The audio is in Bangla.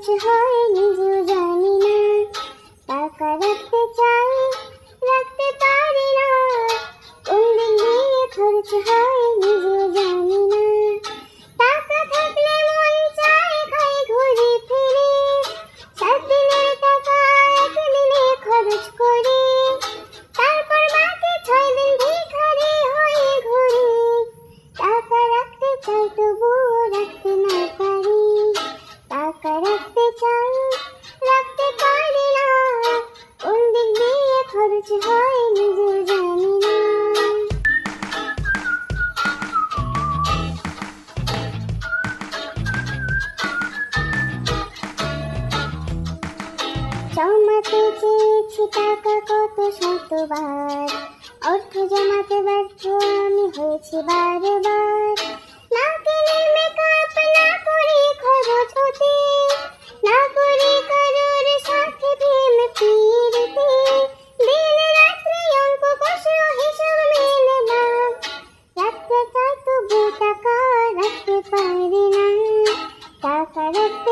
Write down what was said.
কিছু হয় নিজেও জানি না। টাকা রাখতে চাই, রাখতে পারি না। দিন খরচ হয় নিজেও জানি না। টাকা থাকলে মন চায়, খাই ঘুরে টাকা একদিনে খরচ করি। তারপর মাকে ছয় দিন ভিখারি হয়ে ঘুরি। টাকা রাখতে চাই তবু খরচ হয় নিজেও জানি না। জমাতে চেয়েছি টাকা কত শতবার? অর্থ জমাতে ব্যর্থ আমি হয়েছি বারবার। பரப்ப